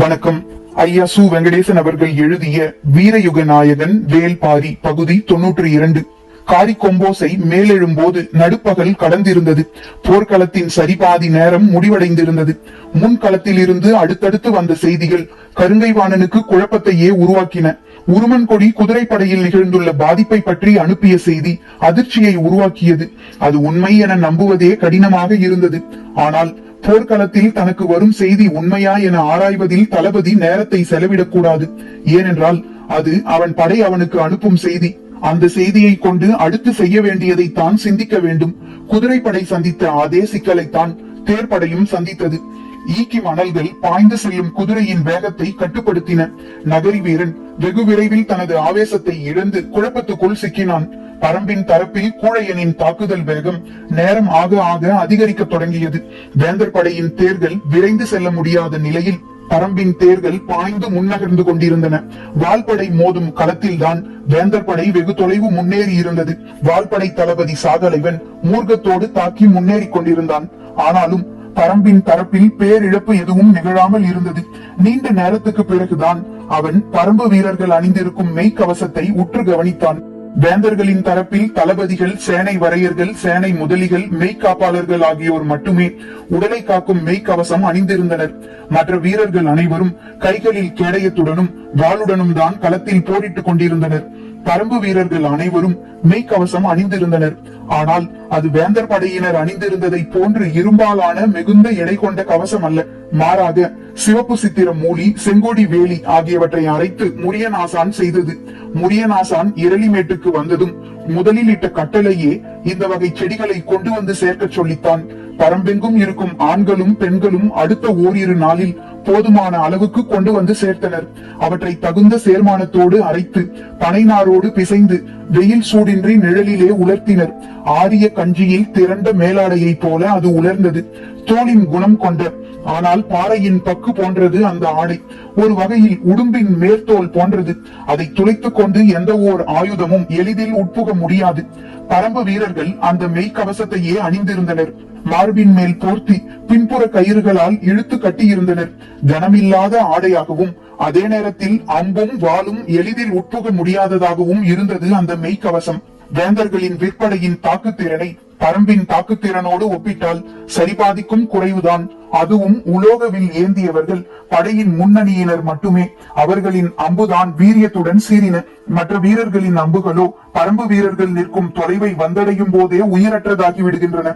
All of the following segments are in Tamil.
வணக்கம். ஐயா சு வெங்கடேசன் அவர்கள் எழுதிய வீரயுக நாயகன் வேல்பாரி பகுதி தொன்னூற்றி இரண்டு. காரிக்கொம்போசை மேலெழும்போது நடுப்பகல் கடந்திருந்தது. போர்க்களத்தின் சரிபாதி நேரம் முடிவடைந்திருந்தது. முன்களத்தில் இருந்து அடுத்தடுத்து வந்த செய்திகள் கருங்கைவாணனுக்கு குழப்பத்தையே உருவாக்கின. உருமன் கொடி குதிரைப்படையில் நிகழ்ந்துள்ள பாதிப்பை பற்றி அனுப்பிய செய்தி அதிர்ச்சியை உருவாக்கியது. அது உண்மை என நம்புவதே கடினமாக இருந்தது. ஆனால் போர்க்களத்தில் தனக்கு வரும் செய்தி உண்மையா என ஆராய்வதில் தளபதி நேரத்தை செலவிடக்கூடாது. ஏனென்றால் அது அவன் படை அவனுக்கு அனுப்பும் செய்தி. அந்த செய்தியை கொண்டு அடுத்து செய்ய வேண்டியதை தான் சிந்திக்க வேண்டும். குதிரைப்படை சந்தித்த அதே சிக்கலைத்தான் தேர்ப்படையும் சந்தித்தது. ஈக்கி மணல்கள் பாய்ந்து செல்லும் குதிரையின் வேகத்தை கட்டுப்படுத்தின. நகரி வீரன் வெகு விரைவில் தனது ஆவேசத்தை இழந்து குழப்பத்துக்குள் சிக்கினான். பரம்பின் தரப்பில் கூழையனின் தாக்குதல் வேகம் நேரம் ஆக ஆக அதிகரிக்க தொடங்கியது. வேந்தர் படையின் தேர்கள் விரைந்து செல்ல முடியாத நிலையில் பரம்பின் தேர்கள் பாய்ந்து முன்னகர்ந்து கொண்டிருந்தன. வால்படை மோதும் களத்தில்தான் வேந்தர் படை வெகு தொலைவு முன்னேறி இருந்தது. வால்படை தளபதி சாகலைவன் மூர்க்கத்தோடு தாக்கி முன்னேறி கொண்டிருந்தான். ஆனாலும் பரம்பின் தரப்பில் பேரிழப்பு எதுவும் நிகழாமல் இருந்தது. நீண்ட நேரத்துக்கு பிறகுதான் அவன் பரம்பு வீரர்கள் அணிந்திருக்கும் மெய்க்கவசத்தை உற்று கவனித்தான். வேந்தர்களின் தரப்பில் தளபதிகள் சேனை வரையர்கள் சேனை முதலிகள் மெய்க்காப்பாளர்கள் ஆகியோர் மட்டுமே உடலை காக்கும் மெய்க்கவசம் அணிந்திருந்தனர். மற்ற வீரர்கள் அனைவரும் கைகளில் கேடயத்துடனும் வாளுடனும் தான் களத்தில் போரிட்டுக் கொண்டிருந்தனர். பரம்பு வீரர்கள் அனைவரும் மெய்க்கவசம் அணிந்திருந்தனர். ஆனால் அது வேந்தர் படையினர் அணிந்திருந்ததை போன்று இரும்பாலான மிகுந்த எடை கொண்ட கவசம் அல்ல. மாறாக சிவப்பு சித்திரம் மூலி செங்கோடி வேலி ஆகியவற்றை அரைத்து முரியனாசான் செய்தது. முரியனாசான் இரளிமேட்டுக்கு வந்ததும் முதலில் இட்ட கட்டளையே இந்த வகை செடிகளை கொண்டு வந்து சேர்க்க சொல்லித்தான். பரம்பெங்கும் இருக்கும் ஆண்களும் பெண்களும் அடுத்த ஓரிரு நாளில் போதுமான அளவுக்கு கொண்டு வந்து சேர்த்தனர். அவற்றை தகுந்த சேர்மானத்தோடு அரைத்து பனைநாரோடு பிசைந்து வெயில் சூடின்றி நிழலிலே உலர்த்தினர். ஆரிய கஞ்சியில் திரண்ட மேலாடையைப் போல அது உலர்ந்தது. தோளின் குணம் கொண்ட ஆனால் பாறையின் பக்கு போன்றது அந்த ஆடை. ஒரு வகையில் உடும்பின் மேற்தோல் போன்றது. அதை துளைத்துக் கொண்டு எந்த ஓர் ஆயுதமும் எளிதில் உட்புக முடியாது. பரம்பு வீரர்கள் அந்த மெய்க்கவசத்தையே அணிந்திருந்தனர். மார்பின் மேல் போர்த்தி பின்புற கயிறுகளால் இழுத்து கட்டியிருந்தனர். கனமில்லாத ஆடையாகவும் அதே நேரத்தில் அம்பும் வாளும் எளிதில் உட்புக முடியாததாகவும் இருந்தது அந்த மெய்க்கவசம். வேந்தர்களின் விற்பனையின் தாக்குத்திறனை பரம்பின் தாக்குத்திறனோடு ஒப்பிட்டால் சரிபாதிக்கும் குறைவுதான். அதுவும் உலோகவில் ஏந்தியவர்கள் படையின் முன்னணியினர் மட்டுமே. அவர்களின் அம்புதான் வீரியத்துடன் சீறின. மற்ற வீரர்களின் அம்புகளோ பரம்பு வீரர்கள் நிற்கும் தொலைவை வந்தடையும் போதே உயிரற்றதாகி விடுகின்றன.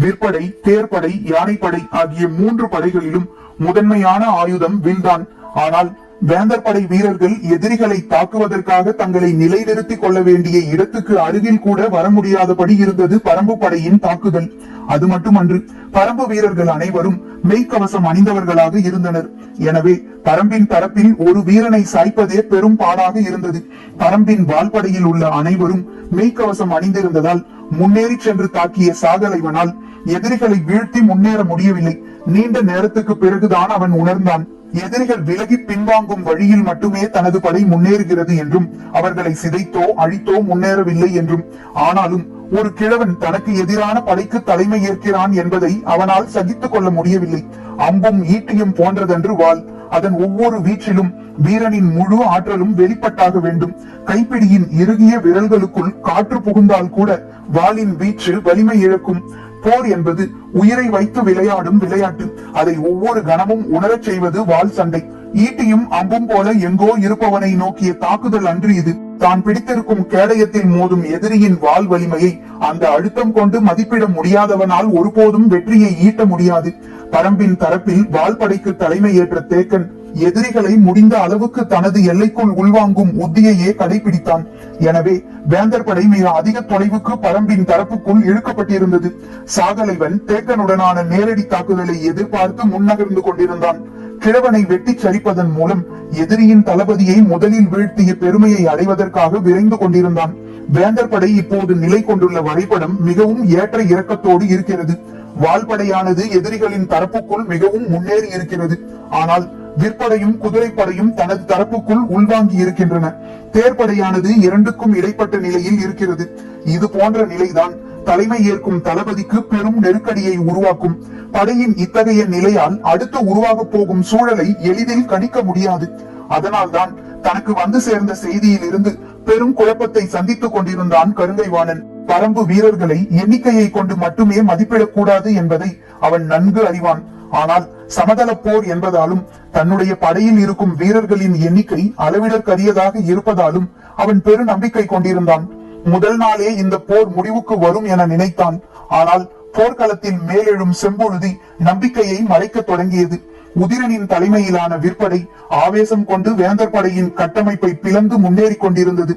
விற்படை தேர்ப்படை யானைப்படை ஆகிய மூன்று படைகளிலும் முதன்மையான ஆயுதம் வில்தான் ஆனால் வேந்தர் படை வீரர்கள் எதிரிகளை தாக்குவதற்காக தங்களை நிலைநிறுத்திக் கொள்ள வேண்டிய இடத்துக்கு அருகில் கூட வர முடியாதபடி இருந்தது பரம்பு படையின் தாக்குதல். அது மட்டுமன்று பரம்பு வீரர்கள் அனைவரும் மெய்க்கவசம் அணிந்தவர்களாக இருந்தனர். எனவே பரம்பின் தரப்பில் ஒரு வீரனை சாய்ப்பதே பெரும் பாடாக இருந்தது. பரம்பின் வால்படையில் உள்ள அனைவரும் மெய்க்கவசம் அணிந்திருந்ததால் முன்னேறி சென்று தாக்கிய சாகலைவனால் எதிரிகளை வீழ்த்தி முன்னேற முடியவில்லை. நீண்ட நேரத்துக்கு பிறகுதான் அவன் உணர்ந்தான். எதிரிகள் விலகி பின்வாங்கும் வழியில் மட்டுமே தனது படை முன்னேறுகிறது என்றும் அவர்களை சிதைத்தோ அழித்தோ முன்னேறவில்லை என்றும். ஆனாலும் ஒரு கிழவன் தனக்கு எதிரான படைக்கு தலைமை ஏற்கிறான் என்பதை அவனால் சகித்துக் கொள்ள முடியவில்லை. அம்பும் ஈட்டியும் போன்றதன்று வாள் அதன் ஒவ்வொரு வீச்சிலும் வீரனின் முழு ஆற்றலும் வெளிப்பட்டாக வேண்டும். கைப்பிடியின் இறுகிய விரல்களுக்குள் காற்று புகுந்தால் கூட வாளின் வீச்சு வலிமை இழக்கும். போர் என்பது உயிரை வைத்து விளையாடும் விளையாட்டு. அதை ஒவ்வொரு கணமும் உணரச் செய்வது வாள் சண்டை. ஈட்டியும் அம்பும் போல எங்கோ இருப்பவனை நோக்கிய தாக்குதல் அன்று இது. தான் பிடித்திருக்கும் கேடயத்தில் மோதும் எதிரியின் வாள் வலிமையை அந்த அழுத்தம் கொண்டு மதிப்பிட முடியாதவனால் ஒருபோதும் வெற்றியை ஈட்ட முடியாது. பரம்பின் தரப்பில் வாள்படைக்கு தலைமை ஏற்ற தேக்கன் எதிரிகளை முடிந்த அளவுக்கு தனது எல்லைக்குள் உள்வாங்கும் உத்தியையே கடைபிடித்தான். எனவே வேந்தர் படை மிக அதிக தொலைவுக்கு பரம்பின் தரப்புக்குள் இழுக்கப்பட்டிருந்தது. சாகலைவன் தேக்கனுடனான நேரடி தாக்குதலை எதிர்பார்த்து முன்னகர்ந்து கொண்டிருந்தான். கிழவனை வெட்டி சரிப்பதன் மூலம் எதிரியின் தளபதியை முதலில் வீழ்த்திய பெருமையை அடைவதற்காக விரைந்து கொண்டிருந்தான். வேந்தர் படை இப்போது நிலை கொண்டுள்ள வரைபடம் மிகவும் ஏற்ற இறக்கத்தோடு இருக்கிறது. வால்படையானது எதிரிகளின் தரப்புக்குள் மிகவும் முன்னேறி இருக்கிறது. ஆனால் விற்படையும் குதிரைப்படையும் தனது தரப்புக்குள் உள்வாங்கி இருக்கின்றன. தேர்ப்படையானது இரண்டுக்கும் இடைப்பட்ட நிலையில் இருக்கிறது. இது போன்ற நிலைதான் தலைமை ஏற்கும் தளபதிக்கு பெரும் நெருக்கடியை உருவாக்கும். படையின் இத்தகைய நிலையால் அடுத்து உருவாகப் போகும் சூழலை எளிதில் கணிக்க முடியாது. அதனால்தான் தனக்கு வந்து சேர்ந்த செய்தியில் இருந்து பெரும் குழப்பத்தை சந்தித்துக் கொண்டிருந்தான் கருங்கைவாணன் பரம்பு வீரர்களை எண்ணிக்கையை கொண்டு மட்டுமே மதிப்பிடக்கூடாது என்பதை அவன் நன்கு அறிவான். ஆனால் சமதள போர் என்பதாலும் தன்னுடைய படையில் இருக்கும் வீரர்களின் எண்ணிக்கை அளவிடற்கரியதாக இருப்பதாலும் அவன் பெரு நம்பிக்கை கொண்டிருந்தான். முதல் நாளே இந்த போர் முடிவுக்கு வரும் என நினைத்தான். ஆனால் போர்க்களத்தில் மேலெழும் செம்பொழுதி நம்பிக்கையை மறைக்க தொடங்கியது. உதிரனின் தலைமையிலான விற்படை ஆவேசம் கொண்டு வேந்தர் படையின் கட்டமைப்பை பிளந்து முன்னேறி கொண்டிருந்தது.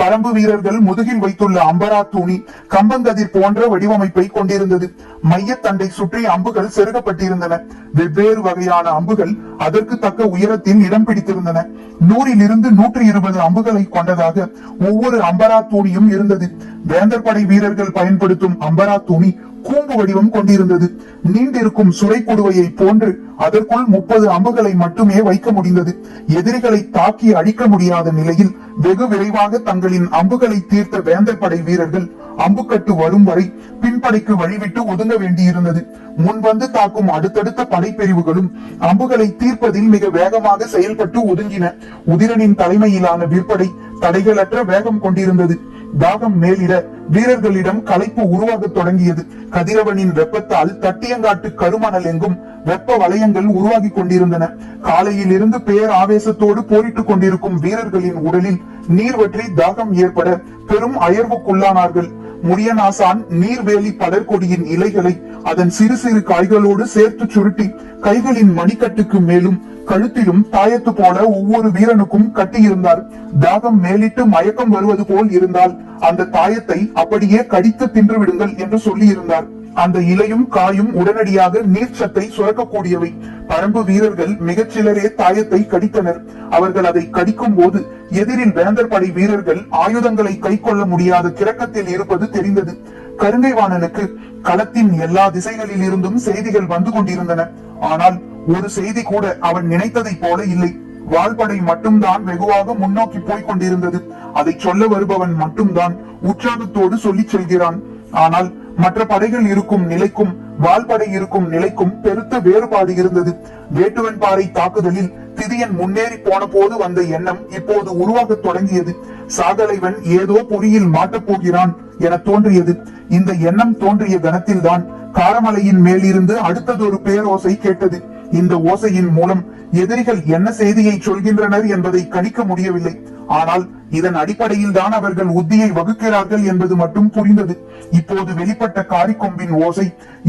பரம்பு வீரர்கள் முதுகில் வைத்துள்ள அம்பரா தூணி கம்பங்கதிர் போன்ற வடிவமைப்பை கொண்டிருந்தது. மையத்தண்டை சுற்றி அம்புகள் செருகப்பட்டிருந்தன. வெவ்வேறு வகையான அம்புகள் அதற்கு தக்க உயரத்தில் இடம் பிடித்திருந்தன. நூறில் இருந்து நூற்றி இருபது அம்புகளை கொண்டதாக ஒவ்வொரு அம்பரா தூணியும் இருந்தது. வேந்தர் படை வீரர்கள் பயன்படுத்தும் அம்பரா தூணி கூம்பு வடிவம் கொண்டிருந்தது. நீண்டிருக்கும் சுரை குடுவையை போன்று அதற்குள் முப்பது அம்புகளை மட்டுமே வைக்க முடிந்தது. எதிரிகளை தாக்கி அழிக்க முடியாத நிலையில் வெகு விரைவாக தங்களின் அம்புகளை தீர்த்த வேந்தர் படை வீரர்கள் அம்புக்கட்டு வரும் வரை பின்படைக்கு வழிவிட்டு ஒதுங்க வேண்டியிருந்தது. முன்வந்து தாக்கும் அடுத்தடுத்த படைப்பிரிவுகளும் அம்புகளை தீர்ப்பதில் மிக வேகமாக செயல்பட்டு ஒதுங்கின. உதிரனின் தலைமையிலான விற்படை தடைகளற்ற வேகம் கொண்டிருந்தது. தாகம் மேலிட வீரர்களிடம் களைப்பு உருவாக தொடங்கியது. கதிரவனின் வெப்பத்தால் தட்டியங்காட்டு கருமணல் எங்கும் வெப்ப வலயங்கள் உருவாகி கொண்டிருந்தன. காலையில் இருந்து பேர் ஆவேசத்தோடு போரிட்டுக் கொண்டிருக்கும் வீரர்களின் உடலில் நீர் வற்றி தாகம் ஏற்பட பெரும் அயர்வுக்குள்ளானார்கள். முடியநாசான் நீர்வேலி படர்கொடியின் இலைகளை அதன் சிறு சிறு காய்களோடு சேர்த்து சுருட்டி கைகளின் மணிக்கட்டுக்கு மேலும் கழுத்திலும் தாயத்து போல ஒவ்வொரு வீரனுக்கும் கட்டியிருந்தார். தாகம் மேலிட்டு மயக்கம் வருவது போல் இருந்தால் அந்த தாயத்தை அப்படியே கடித்து தின்று விடுங்கள் என்று சொல்லியிருந்தார். அந்த இலையும் காயும் உடனடியாக நீர்ச்சத்தை சுரக்கக்கூடியவை. பரம்பு வீரர்கள் மிகச் சிலரே தாயத்தை கடித்தனர். அவர்கள் அதை கடிக்கும் போது எதிரில் வேந்தர் படை வீரர்கள் ஆயுதங்களை கை கொள்ள முடியாத கிரக்கத்தில் இருப்பது தெரிந்தது. கருங்கைவாணனுக்கு களத்தின் எல்லா திசைகளில் இருந்தும் செய்திகள் வந்து கொண்டிருந்தன. ஆனால் ஒரு செய்தி கூட அவன் நினைத்ததைப் போல இல்லை. வால்படை மட்டும்தான் வெகுவாக முன்னோக்கி போய்க் கொண்டிருந்தது. அதை சொல்ல வருபவன் மட்டும்தான் உற்சாகத்தோடு சொல்லிச் செல்கிறான். ஆனால் மற்ற படைகள் இருக்கும் நிலைக்கும் வாள்படை இருக்கும் நிலைக்கும் பெருத்த வேறுபாடு இருந்தது. வேட்டுவன் பாறை தாக்குதலில் திதியன் முன்னேறி போன போது வந்த எண்ணம் இப்போது உருவாக தொடங்கியது. சாகலைவன் ஏதோ பொறியில் மாட்டப் போகிறான் என தோன்றியது. இந்த எண்ணம் தோன்றிய கணத்தில்தான் காரமலையின் மேலிருந்து அடுத்ததொரு பேரோசை கேட்டது. இந்த ஓசையின் மூலம் எதிரிகள் என்ன செய்தியை சொல்கின்றனர் என்பதை கணிக்க முடியவில்லை. ஆனால் இதன் அடிப்படையில் தான் அவர்கள் உத்தியை வகுக்கிறார்கள் என்பது மட்டும் புரிந்தது. இப்போது வெளிப்பட்ட காரிக்கொம்பின் ஓசை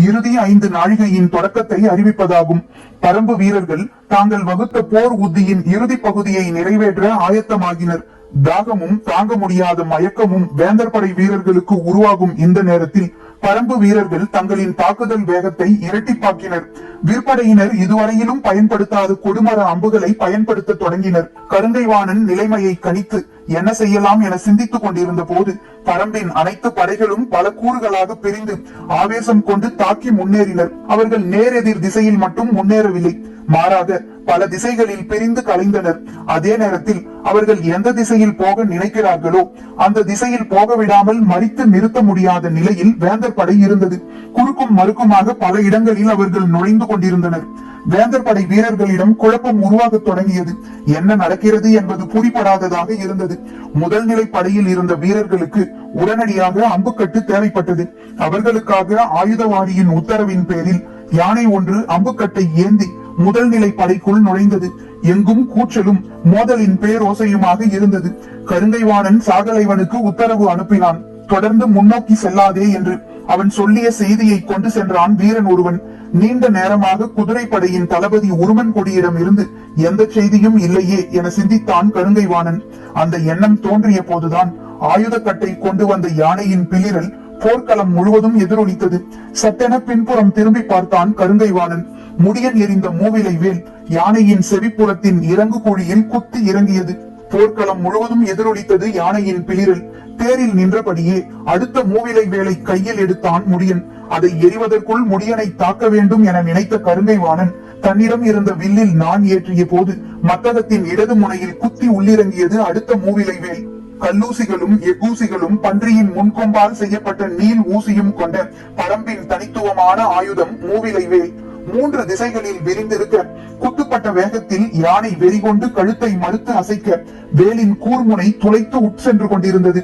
இறுதி ஐந்து நாழிகையின் தொடக்கத்தை அறிவிப்பதாகும். பரம்பு வீரர்கள் தாங்கள் வகுத்த போர் உத்தியின் இறுதி பகுதியை நிறைவேற்ற ஆயத்தமாகினர். தாகமும் தாங்க முடியாத மயக்கமும் வேந்தர் படை வீரர்களுக்கு உருவாகும் இந்த நேரத்தில் பரம்பு வீரர்கள் தங்களின் தாக்குதல் வேகத்தை இரட்டிப்பாக்கினர். விற்படையினர் இதுவரையிலும் பயன்படுத்தாத கொடுமர அம்புகளை பயன்படுத்த தொடங்கினர். கருங்கைவாணன் நிலைமையை கணித்து என்ன செய்யலாம் என சிந்தித்துக் கொண்டிருந்த போது பரம்பின் அனைத்து படைகளும் பல கூறுகளாக பிரிந்து ஆவேசம் கொண்டு தாக்கி முன்னேறினர். அவர்கள் நேரெதிர் திசையில் மட்டும் முன்னேறவில்லை. மாறாக பல திசைகளில் பிரிந்து கலைந்தனர் அதே நேரத்தில் அவர்கள் எந்த திசையில் போக நினைக்கிறார்களோ அந்த திசையில் போக விடாமல் மறித்து நிறுத்த முடியாத நிலையில் வேந்தர் படை இருந்தது. குறுக்கும் மறுக்குமாக பல இடங்களில் அவர்கள் நுழைந்து கொண்டிருந்தனர். வேந்தர் படை வீரர்களிடம் குழப்பம் உருவாக தொடங்கியது. என்ன நடக்கிறது என்பது புரிபடாததாக இருந்தது. முதல் நிலை படையில் இருந்த வீரர்களுக்கு உடனடியாக அம்புக்கட்டு தேவைப்பட்டது. அவர்களுக்காக ஆயுதவாணியின் உத்தரவின் பேரில் யானை ஒன்று அம்புக்கட்டை ஏந்தி முதல் நிலை படைக்குள் நுழைந்தது. எங்கும் கூச்சலும் மோதலின் பேரோசையுமாக இருந்தது. கருங்கைவாணன் சாகலைவனுக்கு உத்தரவு அனுப்பினான். தொடர்ந்து முன்னோக்கி செல்லாதே என்று. அவன் சொல்லிய செய்தியை கொண்டு சென்றான் வீரன் ஒருவன். நீண்ட நேரமாக குதிரைப்படையின் தளபதி உருமன் கொடியிடம் இருந்து எந்த செய்தியும் இல்லையே என சிந்தித்தான் கருங்கைவாணன். அந்த எண்ணம் தோன்றிய போதுதான் ஆயுதக்கட்டை கொண்டு வந்த யானையின் பிளிரல் போர்க்களம் முழுவதும் எதிரொலித்தது. சட்டென பின்புறம் திரும்பி பார்த்தான் கருங்கைவாணன். முடியன் எறிந்த மூவிலை வேல் யானையின் செவிப்புறத்தின் இறங்கு குழியில் குத்தி இறங்கியது. போர்க்களம் முழுவதும் எதிரொலித்தது யானையின் பிளிரல். தேரில் நின்றபடியே அடுத்த மூவிலை வேலை கையில் எடுத்தான் முடியன். அதை எரிவதற்குள் முடியனை தாக்க வேண்டும் என நினைத்த கருங்கை வாணன் தன்னிடம் இருந்த வில்லில் நான் ஏற்றிய போது மத்தகத்தின் இடது முனையில் குத்தி உள்ளிறங்கியது அடுத்த மூவிலை வேல். கல்லூசிகளும் எக்கூசிகளும் பன்றியின் முன்கொம்பால் செய்யப்பட்ட நீல் ஊசியும் கொண்ட பரம்பின் தனித்துவமான ஆயுதம் மூவிலை வேல். மூன்று திசைகளில் விரிந்திருக்க குத்துப்பட்ட வேகத்தில் யானை வெறிகொண்டு கழுத்தை மறுத்து அசைக்க வேலின் கூர்முனை துளைத்து உட்சென்று கொண்டிருந்தது.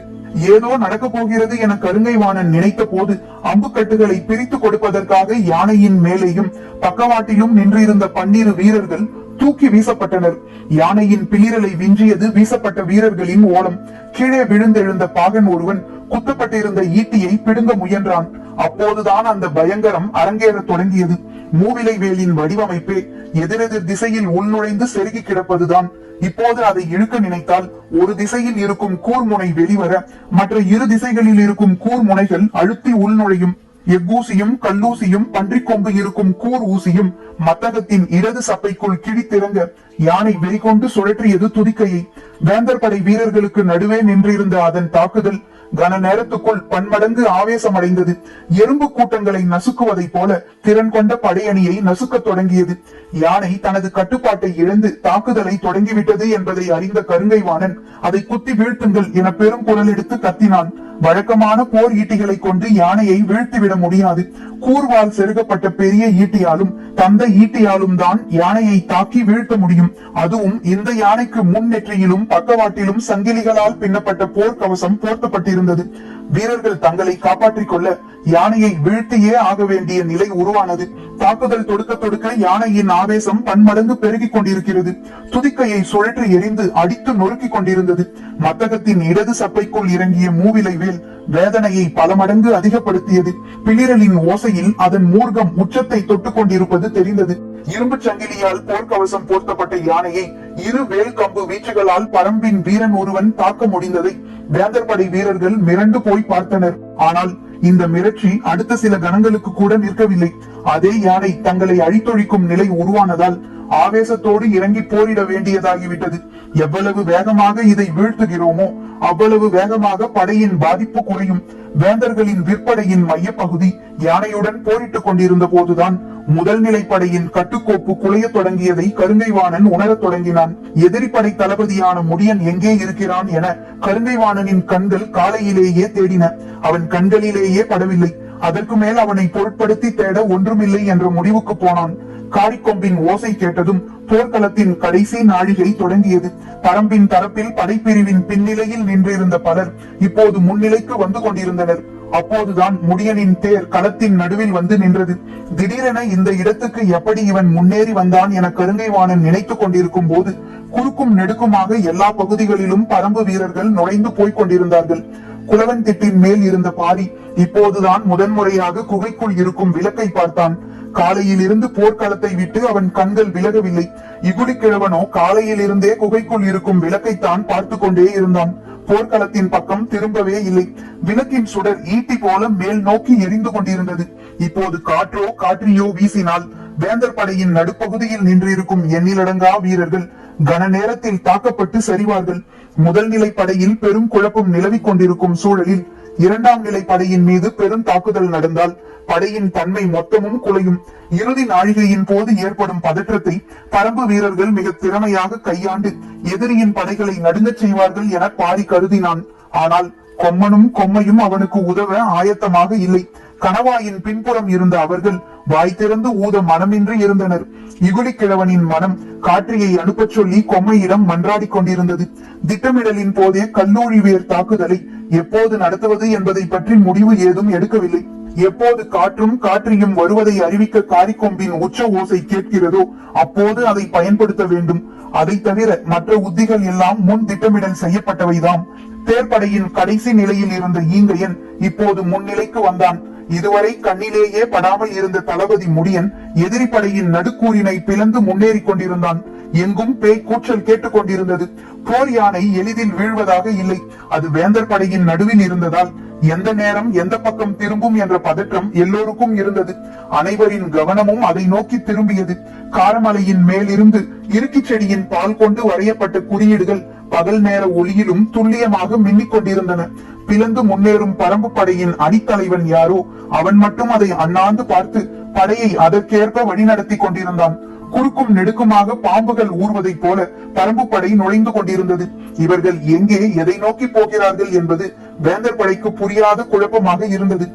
ஏதோ நடக்கப் போகிறது என கருங்கைவாணன் நினைத்த போது அம்புக்கட்டுகளை பிரித்து கொடுப்பதற்காக யானையின் மேலேயும் பக்கவாட்டிலும் நின்றிருந்த பன்னிரு வீரர்கள் தூக்கி வீசப்பட்டனர். யானையின் பிளிரலை விஞ்சியது வீசப்பட்ட வீரர்களின் ஓலம் கீழே விழுந்தெழுந்த பாகன் ஒருவன் குத்தப்பட்டிருந்த ஈட்டியை பிடுங்க முயன்றான். அப்போதுதான் அந்த பயங்கரம் அரங்கேற தொடங்கியது. மூவிலை வேலின் வடிவமைப்பே எதிரெதிர் திசையில் உள்நுழைந்து செருகி கிடப்பதுதான். இப்போது அதை இழுக்க நினைத்தால் ஒரு திசையில் இருக்கும் கூர்முனை வெளிவர மற்ற இரு திசைகளில் இருக்கும் கூர்முனைகள் அழுத்தி உள்நுழையும். எக்கூசியும் கல்லூசியும் பன்றிக்கொம்பு இருக்கும் கூர் ஊசியும் மத்தகத்தின் இடது சப்பைக்குள் கிழித்திறங்க யானை வெறிகொண்டு சுழற்றியது துதிக்கையை. வேந்தர் படை வீரர்களுக்கு நடுவே நின்றிருந்த அதன் தாக்குதல் கன நேரத்துக்குள் பன்மடங்கு ஆவேசம் அடைந்தது. எறும்பு கூட்டங்களை நசுக்குவதைப் போல திறன் கொண்ட படையணியை நசுக்கத் தொடங்கியது. யானை தனது கட்டுப்பாட்டை இழந்து தாக்குதலை தொடங்கிவிட்டது என்பதை அறிந்த கருங்கை வாணன் அதை குத்தி வீழ்த்துங்கள் என பெரும் குரல் எடுத்து கத்தினான். வழக்கமான போர் ஈட்டிகளை கொண்டு யானையை வீழ்த்திவிட முடியாது. கூர்வால் செருகப்பட்ட பெரிய ஈட்டியாலும் தந்த ஈட்டியாலும் தான் யானையை தாக்கி வீழ்த்த முடியும். அதுவும் இந்த யானைக்கு முன் நெற்றியிலும் பக்கவாட்டிலும் சங்கிலிகளால் பின்னப்பட்ட போர்க்கவசம் போர்த்தப்பட்டிருந்தது. வீரர்கள் தங்களை காப்பாற்றிக் கொள்ள யானையை வீழ்த்தியே ஆக வேண்டிய நிலை உருவானது. தாக்குதல் தொடுக்க தொடுக்க யானையின் ஆவேசம் பன்மடங்கு பெருகிக் கொண்டிருக்கிறது. துதிக்கையை சுழற்றி எரிந்து அடித்து நொறுக்கிக் கொண்டிருந்தது. மத்தகத்தின் இடது சப்பைக்குள் இறங்கிய மூவிலை வேல் வேதனையை பல மடங்கு அதிகப்படுத்தியது. பிளிரலின் ஓசையில் அதன் மூர்க்கம் உச்சத்தை தொட்டுக் கொண்டிருப்பது தெரிந்தது. இரும்பு சங்கிலியால் போர்க்கவசம் போர்த்தப்பட்ட யானையை இரு வேல் கம்பு வீச்சுகளால் பரம்பின் வீரன் ஒருவன் தாக்க முடிந்ததை வேந்தர்படை வீரர்கள் மிரண்டு போய் பார்த்தனர். ஆனால் இந்த மிரட்சி அடுத்த சில கணங்களுக்கு கூட நிற்கவில்லை. அதே யானை தங்களை அழித்தொழிக்கும் நிலை உருவானதால் ஆவேசத்தோடு இறங்கி போரிட வேண்டியதாகிவிட்டது. எவ்வளவு வேகமாக இதை வீழ்த்துகிறோமோ அவ்வளவு வேகமாக படையின் பாதிப்பு குறையும். வேந்தர்களின் விற்படையின் மையப்பகுதி யானையுடன் போரிட்டுக் கொண்டிருந்த போதுதான் முதல் நிலைப்படையின் கட்டுக்கோப்பு குலைய தொடங்கியதை கருங்கைவாணன் உணரத் தொடங்கினான். எதிரி தளபதியான முடியன் எங்கே இருக்கிறான் என கருங்கைவாணனின் கண்கள் காலையிலேயே தேடின. அவன் கண்களிலேயே படவில்லை. அதற்கு மேல் அவனை பொருட்படுத்தி தேட ஒன்றுமில்லை என்ற முடிவுக்கு போனான். காரிக்கொம்பின் ஓசை கேட்டதும் போர்க்களத்தின் கடைசி நாழிகை தொடங்கியது. பரம்பின் தரப்பில் படைப்பிரிவின் பின்னிலையில் நின்றிருந்த பலர் இப்போது முன்னிலைக்கு வந்து கொண்டிருந்தனர். அப்போதுதான் முடியனின் தேர் களத்தின் நடுவில் வந்து நின்றது. திடீரென இந்த இடத்துக்கு எப்படி இவன் முன்னேறி வந்தான் என கருங்கைவாணன் நினைத்துக் கொண்டிருக்கும் போது குறுக்கும் நெடுக்குமாக எல்லா பகுதிகளிலும் பரம்பு வீரர்கள் நுழைந்து போய்க் கொண்டிருந்தார்கள். குலவன் திட்டின் மேல் இருந்த பாரி இப்போதுதான் முதன்முறையாக குகைக்குள் இருக்கும் விளக்கை பார்த்தான். காலையில் இருந்து போர்க்களத்தை விட்டு அவன் கண்கள் விலகவில்லை. இகுடி கிழவனோ காலையில் இருந்தே குகைக்குள் இருக்கும் விளக்கைத்தான் பார்த்து கொண்டே இருந்தான். போர்க்களத்தின் பக்கம் திரும்பவே இல்லை. விளக்கின் சுடர் ஈட்டி போல மேல் நோக்கி எரிந்து கொண்டிருந்தது. இப்போது காற்றோ காற்றியோ வீசினால் வேந்தர் படையின் நடுப்பகுதியில் நின்றிருக்கும் எண்ணிலடங்கா வீரர்கள் கன நேரத்தில் தாக்கப்பட்டு சரிவார்கள். முதல் நிலை படையில் பெரும் குழப்பம் நிலவிக் கொண்டிருக்கும் சூழலில் இரண்டாம் நிலை படையின் மீது பெரும் தாக்குதல் நடந்தால் படையின் தன்மை மொத்தமும் குலையும். இறுதி நாழிகையின் போது ஏற்படும் பதற்றத்தை பரம்பு வீரர்கள் மிக திறமையாக கையாண்டு எதிரியின் படைகளை நடுங்கச் செய்வார்கள் என பாரி கருதினான். ஆனால் கொம்மனும் கொம்மையும் அவனுக்கு உதவ ஆயத்தமாக இல்லை. கணவாயின் பின்புறம் இருந்த அவர்கள் வாய் திறந்து ஊத மனமின்றி இருந்தனர். இகுலி கிழவனின் மனம் காற்றியை அனுப்பச் சொல்லி கொம்மையிடம் மன்றாடி கொண்டிருந்தது. திட்டமிடலின் போதே கல்லூரி வேர் தாக்குதலை எப்போது நடத்துவது என்பதை பற்றி முடிவு ஏதும் எடுக்கவில்லை. எப்போது காற்றும் காற்றியும் வருவதை அறிவிக்க காரிக்கொம்பின் உச்ச ஓசை கேட்கிறதோ அப்போது அதை பயன்படுத்த வேண்டும். அதை தவிர மற்ற உத்திகள் எல்லாம் முன் திட்டமிடல் செய்யப்பட்டவைதாம். தேர்ப்படையின் கடைசி நிலையில் இருந்த ஈங்கையன் இப்போது முன்னிலைக்கு வந்தான். இதுவரை கண்ணிலேயே படாமல் இருந்த தளபதி முடியன் எதிரி படையின் நடுக்கூறினை பிளந்து முன்னேறிக் கொண்டிருந்தான். எங்கும் பேய் கூச்சல் கேட்டுக் கொண்டிருந்தது. போர் யானை எளிதில் வீழ்வதாக இல்லை. அது வேந்தர் படையின் நடுவில் இருந்ததால் எந்த நேரம் எந்த பக்கம் திரும்பும் என்ற பதற்றம் எல்லோருக்கும் இருந்தது. அனைவரின் கவனமும் அதை நோக்கி திரும்பியது. காரமலையின் மேலிருந்து இருக்கிச் செடியின் பால் கொண்டு வரையப்பட்ட குறியீடுகள் பகல் நேர ஒளியிலும் துல்லியமாக மின்னிக் கொண்டிருந்தன. பிளந்து முன்னேறும் பரம்பு படையின் அணித்தலைவன் யாரோ அவன் மட்டும் அதை அண்ணாந்து பார்த்து படையை அதற்கேற்ப வழிநடத்தி கொண்டிருந்தான். குறுக்கும் நெடுக்குமாக பாம்புகள் ஊர்வதைப் போல பரம்பு படை நுழைந்து கொண்டிருந்தது. இவர்கள் எங்கே எதை நோக்கி போகிறார்கள் என்பது வேந்தர் படைக்கு புரியாத குழப்பமாக இருந்தது.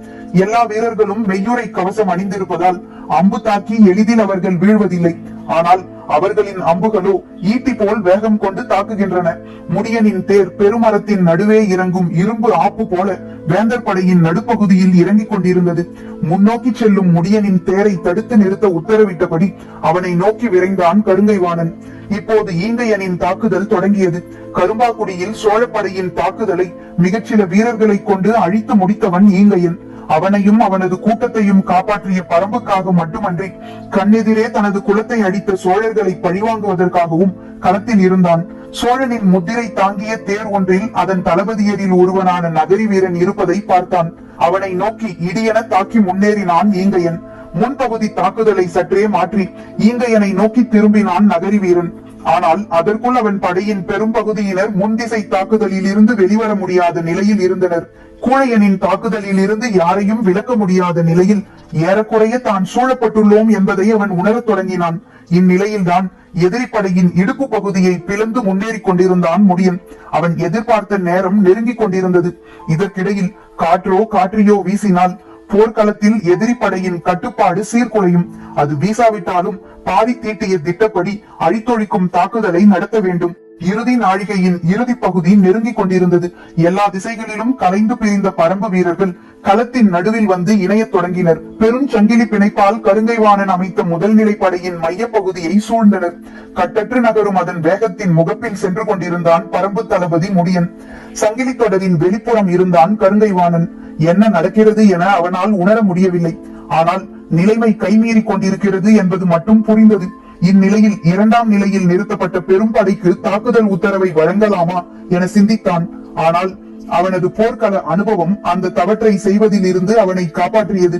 எல்லா வீரர்களும் மெய்யுரை கவசம் அணிந்திருப்பதால் அம்பு தாக்கி எளிதில் அவர்கள் வீழ்வதில்லை. ஆனால் அவர்களின் அம்புகளோ ஈட்டி போல் வேகம் கொண்டு தாக்குகின்றன. முடியனின் தேர் பெருமரத்தின் நடுவே இறங்கும் இரும்பு ஆப்பு போல வேந்தர் படையின் நடுப்பகுதியில் இறங்கிக் கொண்டிருந்தது. முன்னோக்கி செல்லும் முடியனின் தேரை தடுத்து நிறுத்த உத்தரவிட்டபடி அவனை நோக்கி விரைந்தான் கருங்கைவாணன். இப்போது ஈங்கையனின் தாக்குதல் தொடங்கியது. கரும்பாக்குடியில் சோழப்படையின் தாக்குதலை மிகச்சில வீரர்களை கொண்டு அழித்து முடித்தவன் ஈங்கையன் அவனையும் அவனது கூட்டத்தையும் காப்பாற்றிய பரம்புக்காக மட்டுமன்றி கண்ணெதிரே தனது குலத்தை அடித்த சோழர்களை பழிவாங்குவதற்காகவும் களத்தில் இருந்தான். சோழனின் முத்திரை தாங்கிய தேர் ஒன்றில் அதன் தளபதியரில் ஒருவனான நகரி வீரன் இருப்பதை பார்த்தான். அவனை நோக்கி இடியென தாக்கி முன்னேறினான் ஈங்கையன் முன்பகுதி தாக்குதலை சற்றே மாற்றி ஈங்கையனை நோக்கி திரும்பினான் நகரி வீரன். ஆனால் அதற்குள் அவன் படையின் பெரும் பகுதியினர் முன்திசை தாக்குதலில் இருந்து வெளிவர முடியாத நிலையில் இருந்தனர். கூழையனின் தாக்குதலில் இருந்து யாரையும் விளக்க முடியாத நிலையில் ஏறக்குறைய தான் சூழப்பட்டுள்ளோம் என்பதை அவன் உணரத் தொடங்கினான். இந்நிலையில்தான் எதிரிப்படையின் இடுப்பு பகுதியை பிளந்து முன்னேறிக் கொண்டிருந்தான் முடியன். அவன் எதிர்பார்த்த நேரம் நெருங்கிக் கொண்டிருந்தது. இதற்கிடையில் காற்றோ காற்றியோ வீசினால் போர்க்களத்தில் எதிரி படையின் கட்டுப்பாடு சீர்குலையும். அது வீசாவிட்டாலும் பாரி தீட்டிய திட்டப்படி அழித்தொழிக்கும் தாக்குதலை நடத்த வேண்டும். இறுதி நாழிகையின் இறுதி பகுதி நெருங்கிக் கொண்டிருந்தது. எல்லா திசைகளிலும் கலைந்து பிரிந்த பரம்பு வீரர்கள் களத்தின் நடுவில் வந்து இணையத் தொடங்கினர். பெரும் சங்கிலி பிணைப்பால் கருங்கைவாணன் அமைத்த முதல் நிலை படையின் மைய பகுதியை சூழ்ந்தனர். கட்டற்று நகரும் அதன் வேகத்தின் முகப்பில் சென்று கொண்டிருந்தான் பரம்பு தளபதி முடியன். சங்கிலி தொடரின் வெளிப்புறம் இருந்தான் கருங்கைவாணன் என்ன நடக்கிறது என அவனால் உணர முடியவில்லை. ஆனால் நிலைமை கைமீறி கொண்டிருக்கிறது என்பது மட்டும் புரிந்தது. இந்நிலையில் இரண்டாம் நிலையில் நிறுத்தப்பட்ட பெரும் படைக்கு தாக்குதல் உத்தரவை வழங்கலாமா என சிந்தித்தான். ஆனால் அவனது போர்க்கள அனுபவம் அந்த தவற்றை செய்வதில் இருந்து அவனை காப்பாற்றியது.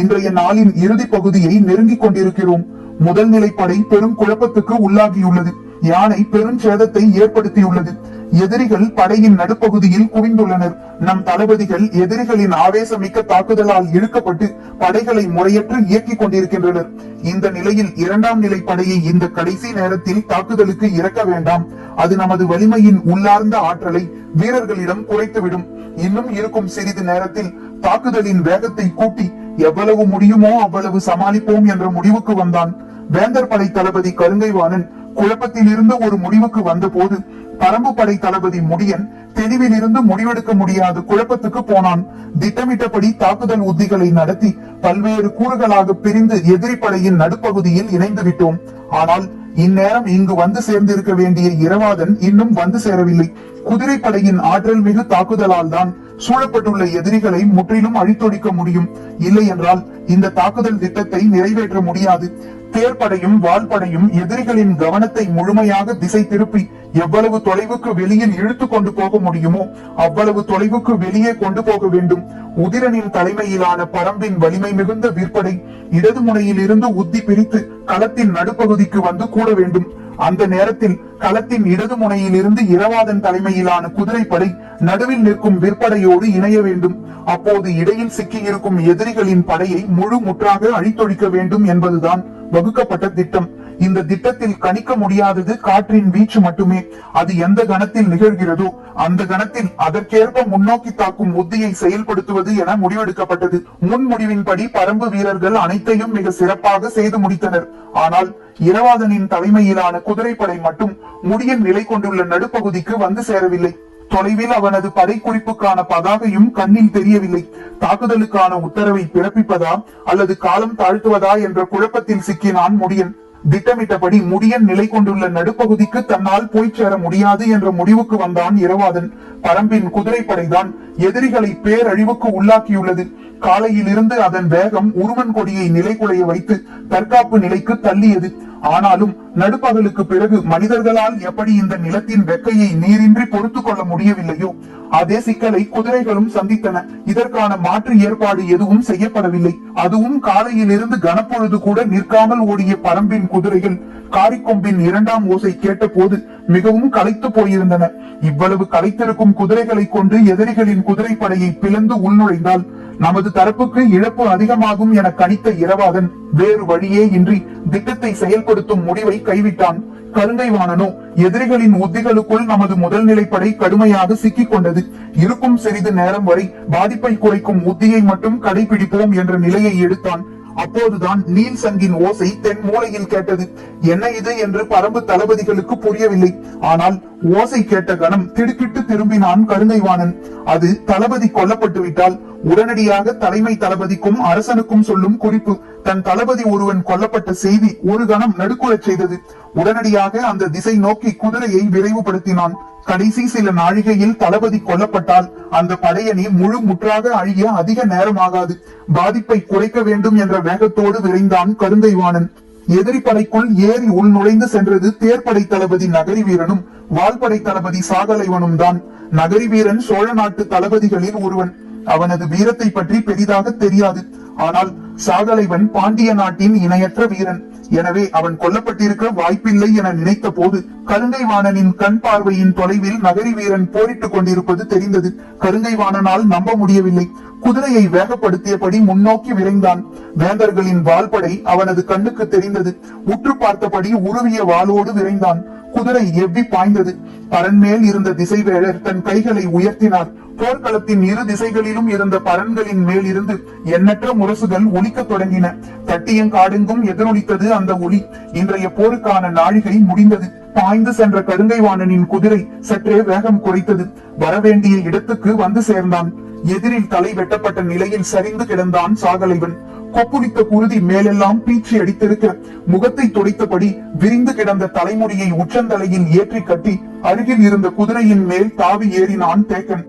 இன்றைய நாளின் இறுதி பகுதியை நெருங்கிக் கொண்டிருக்கிறோம். முதல் நிலைப்படை பெரும் குழப்பத்துக்கு உள்ளாகியுள்ளது. யானை பெரும் சேதத்தை ஏற்படுத்தியுள்ளது. எதிரிகள் படையின் நடுப்பகுதியில் குவிந்துள்ளனர். நம் தளபதிகள் எதிரிகளின் ஆவேசமிக்க தாக்குதலால் இழுக்கப்பட்டு படைகளை முறையற்று இயக்கிக் கொண்டிருக்கின்றனர். இந்த நிலையில் இரண்டாம் நிலை படையை இந்த கடைசி நேரத்தில் தாக்குதலுக்கு இறக்க வேண்டாம். அது நமது வலிமையின் உள்ளார்ந்த ஆற்றலை வீரர்களிடம் குறைத்துவிடும். இன்னும் இருக்கும் சிறிது நேரத்தில் தாக்குதலின் வேகத்தை கூட்டி எவ்வளவு முடியுமோ அவ்வளவு சமாளிப்போம் என்ற முடிவுக்கு வந்தான். வேந்தர் படை தளபதி கருங்கைவாணன் குழப்பத்தில் இருந்து ஒரு முடிவுக்கு வந்தபோது பரம்பு படை தளபதி முடியன் தெளிவில் இருந்து முடிவெடுக்க முடியாத குழப்பத்துக்கு போனான். திட்டமிட்டபடி தாக்குதல் உத்திகளை நடத்தி பல்வேறு கூறுகளாக பிரிந்து எதிரி படையின் நடுப்பகுதியில் இணைந்து விட்டோம். ஆனால் இந்நேரம் இங்கு வந்து சேர்ந்திருக்க வேண்டிய இரவாதன் இன்னும் வந்து சேரவில்லை. குதிரைப்படையின் ஆற்றல் மிகு தாக்குதலால் தான் சூழப்பட்டுள்ள எதிரிகளை முற்றிலும் அழித்தொழிக்க முடியும். இல்லை என்றால் இந்த தாக்குதல் திட்டத்தை நிறைவேற்ற முடியாது. தேர்ப்படையும் வால்படையும் எதிரிகளின் கவனத்தை முழுமையாக திசை திருப்பி எவ்வளவு தொலைவுக்கு வெளியில் இழுத்து கொண்டு போக முடியுமோ அவ்வளவு தொலைவுக்கு வெளியே கொண்டு போக வேண்டும். உதிரனின் தலைமையிலான பரம்பின் வலிமை மிகுந்த விற்படை இடது முனையில் இருந்து உத்தி பிரித்து களத்தின் நடுப்பகுதிக்கு வந்து கூட வேண்டும். அந்த நேரத்தில் களத்தின் இடது முனையில் இருந்து இரவாதன் தலைமையிலான குதிரைப்படை நடுவில் நிற்கும் விற்படையோடு இணைய வேண்டும். அப்போது இடையில் சிக்கியிருக்கும் எதிரிகளின் படையை முழு முற்றாக அழித்தொழிக்க வேண்டும் என்பதுதான் வகுக்கப்பட்ட திட்டம். இந்த திட்டத்தில் கணிக்க முடியாதது காற்றின் வீச்சு மட்டுமே. அது எந்த கணத்தில் நிகழ்கிறதோ அந்த கணத்தில் அதற்கேற்ப முன்னோக்கி தாக்கும் உத்தியை செயல்படுத்துவது என முடிவெடுக்கப்பட்டது. முன்முடிவின்படி பரம்பு வீரர்கள் அனைத்தையும் மிக சிறப்பாக செய்து முடித்தனர். ஆனால் இரவாதனின் தலைமையிலான குதிரைப்படை மட்டும் முடியின் நிலை கொண்டுள்ள நடுப்பகுதிக்கு வந்து சேரவில்லை. தொலைவில் அவனது படைக்குறிப்புக்கான பதாகையும் கண்ணில் தெரியவில்லை. தாக்குதலுக்கான உத்தரவை பிறப்பிப்பதா அல்லது காலம் தாழ்த்துவதா என்ற குழப்பத்தில் சிக்கினான் முடியன். திட்டமிட்டபடி முடியன் நிலை கொண்டுள்ள நடுப்பகுதிக்கு தன்னால் போய் சேர முடியாது என்ற முடிவுக்கு வந்தான் இரவாதன். பரம்பின் குதிரைப்படைதான் எதிரிகளை பேரழிவுக்கு உள்ளாக்கியுள்ளது. காலையில் இருந்து அதன் வேகம் உருவன் கொடியை நிலை குலைய வைத்து தற்காப்பு நிலைக்கு தள்ளியது. ஆனாலும் நடுப்பகலுக்கு பிறகு மனிதர்களால் எப்படி இந்த நிலத்தின் வெக்கையை நீரின்றி பொறுத்துக் கொள்ள முடியவில்லையோ அதே சிக்கலை குதிரைகளும் சந்தித்தன. இதற்கான மாற்று ஏற்பாடு எதுவும் செய்யப்படவில்லை. அதுவும் காலையிலிருந்து கனப்பொழுது கூட நிற்காமல் ஓடிய பரம்பின் குதிரைகள் காரிக்கொம்பின் இரண்டாம் ஓசை கேட்டபோது மிகவும் களைத்து போயிருந்தன. இவ்வளவு களைத்திருக்கும் குதிரைகளை கொண்டு எதிரிகளின் குதிரைப்படையை பிளந்து உள்நுழைந்தால் நமது தரப்புக்கு இழப்பு அதிகமாகும் என கணித்த இரவாதன் வேறு வழியே இன்றி திட்டத்தை செயல்படுத்தும் முடிவை கைவிட்டான். கருங்கைவாணனோ எதிரிகளின் உத்திகளுக்குள் நமது முதல் நிலைப்படை கடுமையாக சிக்கிக் கொண்டது. இருக்கும் சிறிது நேரம் வரை பாதிப்பை குறைக்கும் உத்தியை மட்டும் கடைபிடிப்போம் என்ற நிலையை எடுத்தான். அப்போதுதான் நீல் சங்கின் ஓசை தென் மூலையில் கேட்டது. என்ன இது? என்று பரம்பு தளபதிகளுக்கு புரியவில்லை. ஆனால் ஓசை கேட்ட கணம் திடுக்கிட்டு திரும்பினான் கருங்கைவாணன் அது தளபதி கொல்லப்பட்டு விட்டால் உடனடியாக தலைமை தளபதிக்கும் அரசனுக்கும் சொல்லும் குறிப்பு. தன் தளபதி ஒருவன் கொல்லப்பட்ட செய்தி ஒரு கணம் நடுக்குறச் செய்தது. உடனடியாக அந்த திசை நோக்கி குதிரையை விரைவுபடுத்தினான். கடைசி சில நாழிகையில் தளபதி கொல்லப்பட்டால் அந்த படையணி முழு முற்றாக அழிய அதிக நேரமாகாது. பாதிப்பை குறைக்க வேண்டும் என்ற வேகத்தோடு விரைந்தான் கருந்தைவாணன் எதிரிப்படைக்குள் ஏறி உள் நுழைந்து சென்றது தேர்ப்படை தளபதி நகரி வீரனும் வால்படை தளபதி சாகலைவனும் தான். நகரி வீரன் சோழ நாட்டு தளபதிகளில் ஒருவன். அவனது வீரத்தை பற்றி பெரிதாக தெரியாது. ஆனால் சாகலைவன் பாண்டிய நாட்டின் இணையற்ற வீரன். எனவே அவன் கொல்லப்பட்டிருக்க வாய்ப்பில்லை என நினைத்த போது கருங்கைவாணனின் கண் பார்வையின் தொலைவில் நகரி வீரன் போரிட்டுக் கொண்டிருப்பது தெரிந்தது. கருங்கைவாணனால் நம்ப முடியவில்லை. குதிரையை வேகப்படுத்தியபடி முன்னோக்கி விரைந்தான். வேந்தர்களின் வாள்படை அவனது கண்ணுக்கு தெரிந்தது. உற்று பார்த்தபடி உருவிய வாளோடு விரைந்தான். குதிரை எவ்வி பாய்ந்தது? பரன்மேல் இருந்த திசைவேழர் தன் கைகளை உயர்த்தினார். போர்க்களத்தின் இரு திசைகளிலும் இருந்த பரன்களின் மேல் இருந்து எண்ணற்ற முரசுகள் ஒலிக்கத் தொடங்கின. தட்டியங்காடெங்கும் எதிரொலித்தது அந்த ஒளி இன்றைய போருக்கான நாழிகை முடிந்தது. பாய்ந்து சென்ற கருங்கைவாணனின் குதிரை சற்றே வேகம் குறைத்தது. வரவேண்டிய இடத்துக்கு வந்து சேர்ந்தான். எதிரில் தலை வெட்டப்பட்ட நிலையில் சரிந்து கிடந்தான் சாகலைவன். கொப்புளித்த குருதி மேலெல்லாம் பீச்சி அடித்திருக்க முகத்தை துடைத்தபடி விரிந்து கிடந்த தலைமுடியை உச்சந்தலையில் ஏற்றி கட்டி அருகில் இருந்த குதிரையின் மேல் தாவி ஏறினான் தேக்கன்.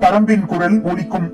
பரம்பின் குரல் ஒலிக்கும்.